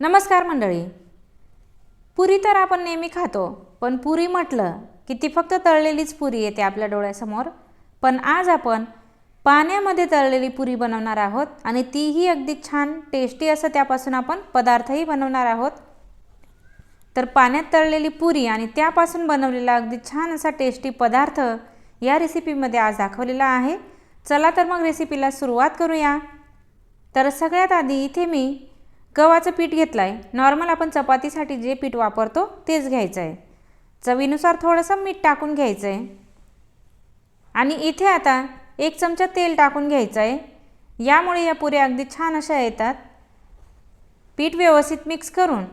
नमस्कार मंडळी. पुरी तर आपण नेहमी खातो पण पुरी म्हटलं की ती फक्त तळलेलीच पुरी येते आपल्या डोळ्यासमोर. पण आज आपण पाण्यामध्ये तळलेली पुरी बनवणार आहोत आणि तीही अगदी छान टेस्टी असं त्यापासून आपण पदार्थही बनवणार आहोत. तर पाण्यात तळलेली पुरी आणि त्यापासून बनवलेला अगदी छान असा टेस्टी पदार्थ या रेसिपीमध्ये आज दाखवलेला आहे. चला तर मग रेसिपीला सुरुवात करूया. तर सगळ्यात आधी इथे मी गव्हाचं पीठ घेतलं आहे नॉर्मल आपण चपातीसाठी जे पीठ वापरतो तेच घ्यायचं आहे चवीनुसार थोडंसं मीठ टाकून घ्यायचं आहे आणि इथे आता एक चमचा तेल टाकून घ्यायचं आहे यामुळे या पुऱ्या अगदी छान अशा येतात. पीठ व्यवस्थित मिक्स करून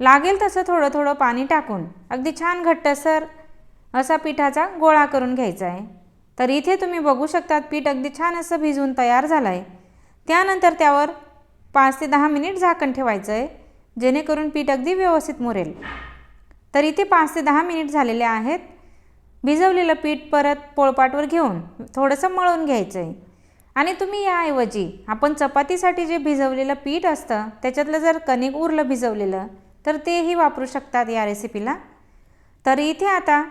लागेल तसं थोडं थोडं पाणी टाकून अगदी छान घट्टसर असा पिठाचा गोळा करून घ्यायचा आहे तर इथे तुम्ही बघू शकतात पीठ अगदी छान असं भिजवून तयार झालं आहे त्यानंतर त्यावर पाच ते दहा मिनिट झाकण ठेवायचं आहे जेणेकरून पीठ अगदी व्यवस्थित मुरेल. तर इथे पाच ते दहा मिनिट झालेले आहेत. भिजवलेलं पीठ परत पोळपाटवर घेऊन थोडंसं मळून घ्यायचं आहे आणि तुम्ही याऐवजी आपण चपातीसाठी जे भिजवलेलं पीठ असतं त्याच्यातलं जर कणिक उरलं भिजवलेलं तर तेही वापरू शकतात या रेसिपीला तर इथे आता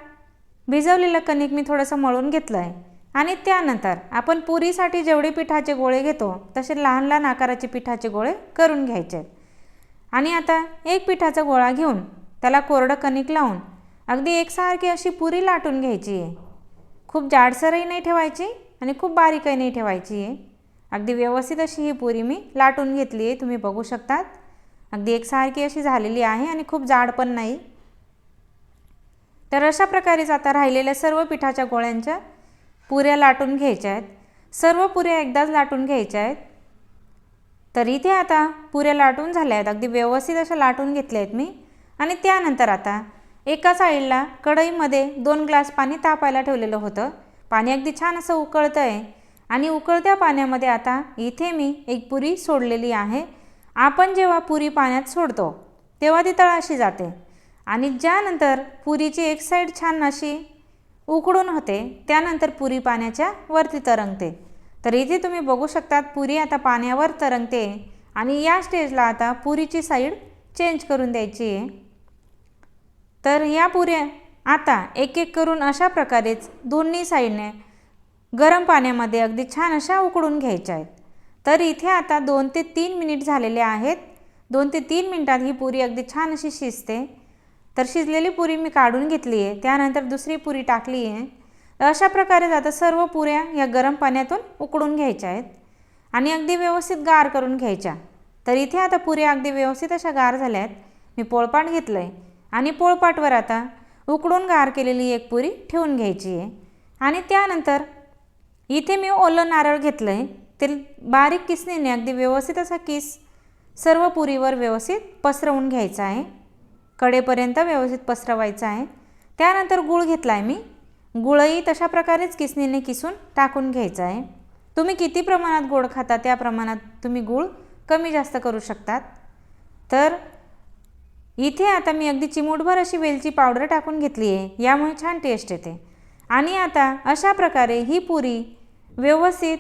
भिजवलेलं कणिक मी थोडंसं मळून घेतलं आहे आणि त्यानंतर आपण पुरीसाठी जेवढे पिठाचे गोळे घेतो तसे लहान लहान आकाराचे पिठाचे गोळे करून घ्यायचे. आणि आता एक पिठाचा गोळा घेऊन त्याला कोरडं कणिक लावून अगदी एकसारखी अशी पुरी लाटून घ्यायची आहे. खूप जाडसरही नाही ठेवायची आणि खूप बारीकही नाही ठेवायची आहे. अगदी व्यवस्थित अशी ही पुरी मी लाटून घेतली आहे तुम्ही बघू शकतात. अगदी एकसारखी अशी झालेली आहे आणि खूप जाड पण नाही. तर अशा प्रकारेच आता राहिलेल्या सर्व पिठाच्या गोळ्यांच्या पुऱ्या लाटून घ्यायच्या आहेत. सर्व पुऱ्या एकदाच लाटून घ्यायच्या आहेत. तर इथे आता पुऱ्या लाटून झाल्या आहेत. अगदी व्यवस्थित अशा लाटून घेतल्या आहेत मी. आणि त्यानंतर आता एका साईडला कढईमध्ये दोन ग्लास पाणी तापायला ठेवलेलं होतं. पाणी अगदी छान असं उकळतं आहे आणि उकळत्या पाण्यामध्ये आता इथे मी एक पुरी सोडलेली आहे. आपण जेव्हा पुरी पाण्यात सोडतो तेव्हा ती तळाशी जाते. आणि ज्यानंतर पुरीची एक साईड छान अशी उकडून होते त्यानंतर पुरी पाण्याच्या वरती तरंगते. तर इथे तुम्ही बघू शकतात पुरी आता पाण्यावर तरंगते आणि या स्टेजला आता पुरीची साईड चेंज करून द्यायची आहे. तर या पुऱ्या आता एक एक करून अशा प्रकारेच दोन्ही साईडने गरम पाण्यामध्ये अगदी छान अशा उकडून घ्यायच्या आहेत. तर इथे आता दोन ते तीन मिनिट झालेले आहेत. दोन ते तीन मिनिटात ही पुरी अगदी छान अशी शिजते. तर शिजलेली पुरी मी काढून घेतली आहे त्यानंतर दुसरी पुरी टाकली आहे. तर अशा प्रकारे आता सर्व पुऱ्या या गरम पाण्यातून उकडून घ्यायच्या आहेत आणि अगदी व्यवस्थित गार करून घ्यायच्या. तर इथे आता पुऱ्या अगदी व्यवस्थित अशा गार झाल्या आहेत. मी पोळपाट घेतलं आहे आणि पोळपाटवर आता उकडून गार केलेली एक पुरी ठेवून घ्यायची आहे. आणि त्यानंतर इथे मी ओलं नारळ घेतलं आहे ते बारीक किसणीने अगदी व्यवस्थित असा किस सर्व पुरीवर व्यवस्थित पसरवून घ्यायचा आहे. कडेपर्यंत व्यवस्थित पसरवायचं आहे. त्यानंतर गूळ घेतला आहे मी. गुळही तशा प्रकारेच किसणीने किसून टाकून घ्यायचं आहे. तुम्ही किती प्रमाणात गोड खाता त्या प्रमाणात तुम्ही गूळ कमी जास्त करू शकतात. तर इथे आता मी अगदी चिमूटभर अशी वेलची पावडर टाकून घेतली आहे. यामुळे छान टेस्ट येते. आणि आता अशा प्रकारे ही पुरी व्यवस्थित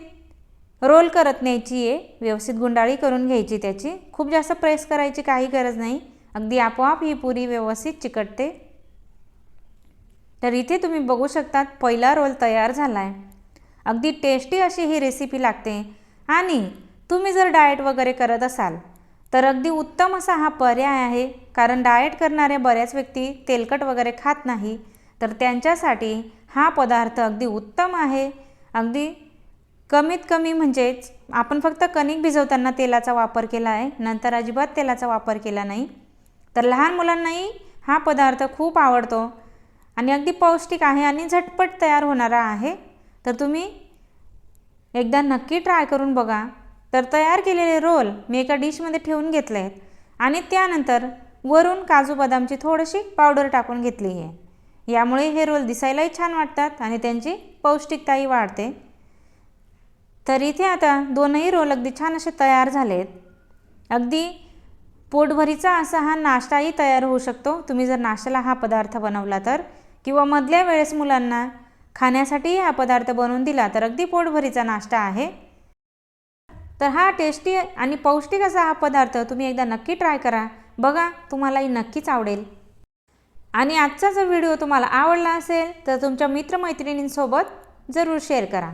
रोल करत न्यायची आहे. व्यवस्थित गुंडाळी करून घ्यायची त्याची. खूप जास्त प्रेस करायची काही गरज नाही. अगदी आपोआप ही पुरी व्यवस्थित चिकटते. तर इथे तुम्ही बघू शकतात पहिला रोल तयार झाला आहे अगदी टेस्टी अशी ही रेसिपी लागते. आणि तुम्ही जर डाएट वगैरे करत असाल तर अगदी उत्तम असा हा पर्याय आहे. कारण डाएट करणाऱ्या बऱ्याच व्यक्ती तेलकट वगैरे खात नाही तर त्यांच्यासाठी हा पदार्थ अगदी उत्तम आहे. अगदी कमीत कमी म्हणजेच आपण फक्त कणिक भिजवताना तेलाचा वापर केला आहे नंतर अजिबात तेलाचा वापर केला नाही. तर लहान मुलांनाही हा पदार्थ खूप आवडतो. आणि अगदी पौष्टिक आहे आणि झटपट तयार होणारा आहे. तर तुम्ही एकदा नक्की ट्राय करून बघा. तर तयार केलेले रोल मी एका डिशमध्ये ठेवून घेतले आहेत. आणि त्यानंतर वरून काजू बदामची थोडीशी पावडर टाकून घेतली आहे. यामुळे हे रोल दिसायलाही छान वाटतात आणि त्यांची पौष्टिकताही वाढते. तर इथे आता दोनही रोल अगदी छान असे तयार झालेत. अगदी पोटभरीचा असा हा नाश्ताही तयार होऊ शकतो. तुम्ही जर नाश्त्याला हा पदार्थ बनवला तर? किंवा मधल्या वेळेस मुलांना खाण्यासाठीही हा पदार्थ बनवून दिला तर अगदी पोटभरीचा नाश्ता आहे? तर हा टेस्टी आणि पौष्टिक असा हा पदार्थ तुम्ही एकदा नक्की ट्राय करा. बघा तुम्हालाही नक्कीच आवडेल. आणि आजचा जर व्हिडिओ तुम्हाला आवडला असेल तर तुमच्या मित्रमैत्रिणींसोबत जरूर शेअर करा.